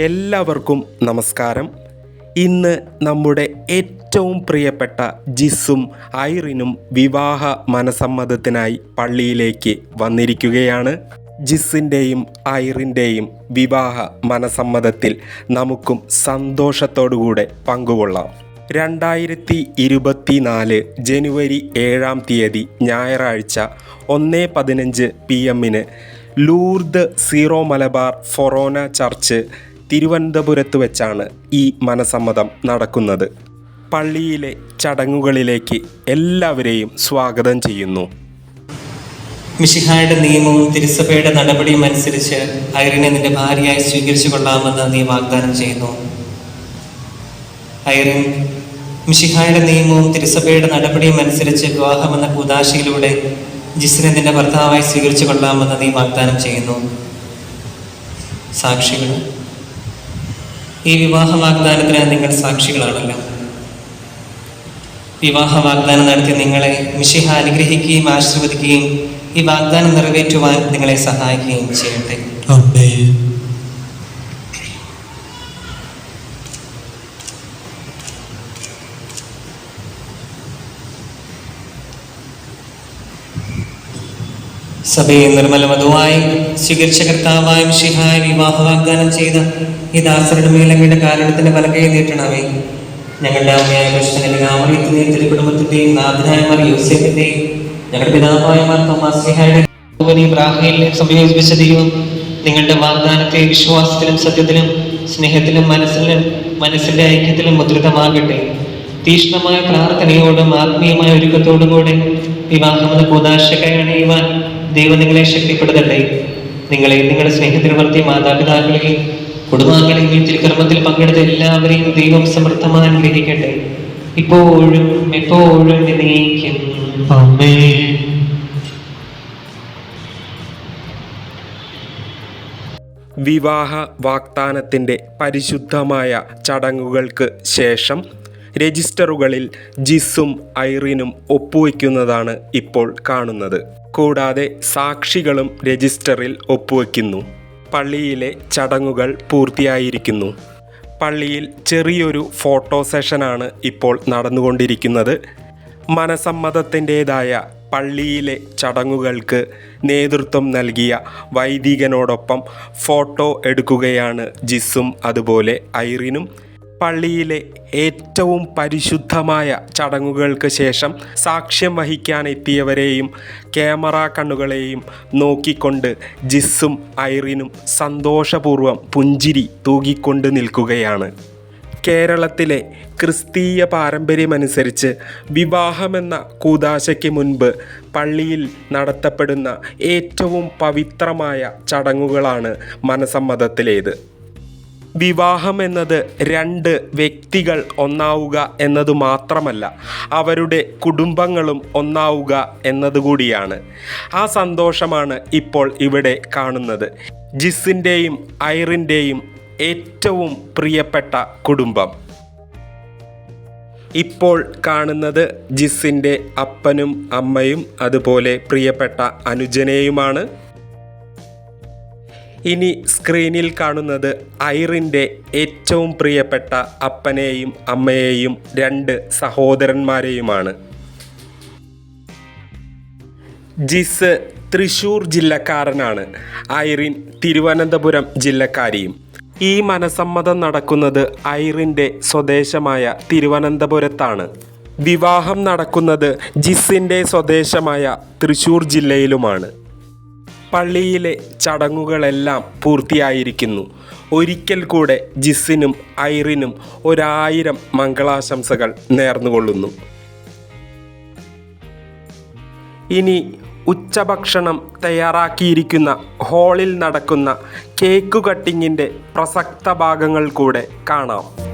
എല്ലാവർക്കും നമസ്കാരം. ഇന്ന് നമ്മുടെ ഏറ്റവും പ്രിയപ്പെട്ട ജിസും ഐറിനും വിവാഹ മനസമ്മതത്തിനായി പള്ളിയിലേക്ക് വന്നിരിക്കുകയാണ്. ജിസിന്റെയും ഐറിന്റെയും വിവാഹ മനസമ്മതത്തിൽ നമുക്കും സന്തോഷത്തോടുകൂടെ പങ്കുകൊള്ളാം. രണ്ടായിരത്തി ഇരുപത്തിനാല് ജനുവരി ഏഴാം തീയതി ഞായറാഴ്ച ഒന്ന് പതിനഞ്ച് പി എമ്മിന് Lourdes Syro Malabar forane church തിരുവനന്തപുരത്ത് വെച്ചാണ് ഈ മനസമ്മതം നടക്കുന്നത്. പള്ളിയിലെ ചടങ്ങുകളിലേക്ക് എല്ലാവരെയും സ്വാഗതം ചെയ്യുന്നു. മിഷിഹായുടെ നിയമവും തിരുസഭയുടെ നടപടിയും അനുസരിച്ച് ഐറിനെ നിന്റെ ഭാര്യയായി സ്വീകരിച്ചു കൊള്ളാമെന്ന് നീ വാഗ്ദാനം ചെയ്യുന്നു. ഐറിൻ മിഷിഹായുടെ നിയമവും തിരുസഭയുടെ നടപടിയും അനുസരിച്ച് വിവാഹമെന്ന കൂതാശയിലൂടെ ജിസിനെ നിന്റെ ഭർത്താവായി സ്വീകരിച്ചു കൊള്ളാമെന്ന് നീ വാഗ്ദാനം ചെയ്യുന്നു. സാക്ഷികൾ ഈ വിവാഹ വാഗ്ദാനത്തിന് നിങ്ങൾ സാക്ഷികളാണല്ലോ വിവാഹ വാഗ്ദാനം നടത്തി നിങ്ങളെ മിഷിഹ അനുഗ്രഹിക്കുകയും ആശീർവദിക്കുകയും ഈ വാഗ്ദാനം നിറവേറ്റുവാൻ നിങ്ങളെ സഹായിക്കുകയും ചെയ്യട്ടെ. സഭയെ നിർമ്മല വധുവായി സ്വീകരിച്ച കർത്താവായ ശിഹായ വിവാഹ വാഗ്ദാനം ചെയ്ത ഈ ദാസരുടെ മേലങ്ങയുടെ കാരണത്തിന്റെ വലകൈ നീട്ടണമേ ഞങ്ങളുടെ അമ്മയായ കൃഷ്ണന്റെ ആമറിയത്തിന്റെയും തിരുക്കുടുംബത്തിന്റെയും നാഥനായ മാർ യൂസഫിന്റെയും ഞങ്ങളുടെ പിതാവായ മാർ തോമാസ്ലിഹായുടെ ബ്രാഹയിലെ സംയോജിപ്പിച്ച ദൈവം നിങ്ങളുടെ വാഗ്ദാനത്തെ വിശ്വാസത്തിലും സത്യത്തിലും സ്നേഹത്തിലും മനസ്സിലും മനസ്സിന്റെ ഐക്യത്തിലും മുദ്രിതമാകട്ടെ തീക്ഷ്ണമായ പ്രാർത്ഥനയോടും ആത്മീയമായ ഒരുക്കത്തോടും കൂടെ വിവാഹമെന്ന കൂതാശക്കായി അണിയുവാൻ ദൈവം നിങ്ങളെ ശക്തിപ്പെടുത്തട്ടെ. നിങ്ങളെ നിങ്ങളുടെ സ്നേഹത്തിന് വർത്തിയ മാതാപിതാക്കളെയും കുടുംബാംഗങ്ങളെയും വീട്ടിൽ കർമ്മത്തിൽ പങ്കെടുത്ത എല്ലാവരെയും ദൈവം സമൃദ്ധമായി അനുഗ്രഹിക്കട്ടെ. ഇപ്പോഴും എപ്പോഴും Amen. വിവാഹ വാഗ്ദാനത്തിന്റെ പരിശുദ്ധമായ ചടങ്ങുകൾക്ക് ശേഷം രജിസ്റ്ററുകളിൽ ജിസും ഐറിനും ഒപ്പുവയ്ക്കുന്നതാണ് ഇപ്പോൾ കാണുന്നത്. കൂടാതെ സാക്ഷികളും രജിസ്റ്ററിൽ ഒപ്പുവെക്കുന്നു പള്ളിയിലെ ചടങ്ങുകൾ പൂർത്തിയായിരിക്കുന്നു. പള്ളിയിൽ ചെറിയൊരു ഫോട്ടോ സെഷനാണ് ഇപ്പോൾ നടന്നുകൊണ്ടിരിക്കുന്നത്. മനസമ്മതത്തിന്റെതായ പള്ളിയിലെ ചടങ്ങുകൾക്ക് നേതൃത്വം നൽകിയ വൈദികനോടൊപ്പം ഫോട്ടോ എടുക്കുകയാണ് ജിസും അതുപോലെ ഐറിനും. പള്ളിയിലെ ഏറ്റവും പരിശുദ്ധമായ ചടങ്ങുകൾക്ക് ശേഷം സാക്ഷ്യം വഹിക്കാൻ എത്തിയവരെയും ക്യാമറ കണ്ണുകളെയും നോക്കിക്കൊണ്ട് ജിസ്സും ഐറിനും സന്തോഷപൂർവം പുഞ്ചിരി തൂകിക്കൊണ്ട് നിൽക്കുകയാണ്. കേരളത്തിലെ ക്രിസ്തീയ പാരമ്പര്യമനുസരിച്ച് വിവാഹമെന്ന കൂതാശയ്ക്ക് മുൻപ് പള്ളിയിൽ നടത്തപ്പെടുന്ന ഏറ്റവും പവിത്രമായ ചടങ്ങുകളാണ് മനസമ്മതത്തിലേത്. വിവാഹം എന്നത് രണ്ട് വ്യക്തികൾ ഒന്നാവുക എന്നത് മാത്രമല്ല അവരുടെ കുടുംബങ്ങളും ഒന്നാവുക എന്നതുകൂടിയാണ് ആ സന്തോഷമാണ് ഇപ്പോൾ ഇവിടെ കാണുന്നത്. ജിസിന്റെയും ഐറിന്റെയും ഏറ്റവും പ്രിയപ്പെട്ട കുടുംബം. ഇപ്പോൾ കാണുന്നത് ജിസിന്റെ അപ്പനും അമ്മയും അതുപോലെ പ്രിയപ്പെട്ട അനുജനെയുമാണ്. ഇനി സ്ക്രീനിൽ കാണുന്നത് ഐറിന്റെ ഏറ്റവും പ്രിയപ്പെട്ട അപ്പനെയും അമ്മയെയും രണ്ട് സഹോദരന്മാരെയുമാണ്. ജിസ് തൃശൂർ ജില്ലക്കാരനാണ്. ഐറിൻ തിരുവനന്തപുരം ജില്ലക്കാരിയും. ഈ മനസമ്മതം നടക്കുന്നത് ഐറിന്റെ സ്വദേശമായ തിരുവനന്തപുരത്താണ്. വിവാഹം നടക്കുന്നത് ജിസിന്റെ സ്വദേശമായ തൃശൂർ ജില്ലയിലുമാണ്. പള്ളിയിലെ ചടങ്ങുകളെല്ലാം പൂർത്തിയായിരിക്കുന്നു. ഒരിക്കൽ കൂടെ ജിസിനും ഐറിനും ഒരായിരം മംഗളാശംസകൾ നേർന്നുകൊള്ളുന്നു. ഇനി ഉച്ചഭക്ഷണം തയ്യാറാക്കിയിരിക്കുന്ന ഹാളിൽ നടക്കുന്ന കേക്ക് കട്ടിങ്ങിന്റെ പ്രസക്ത ഭാഗങ്ങൾ കൂടെ കാണാം.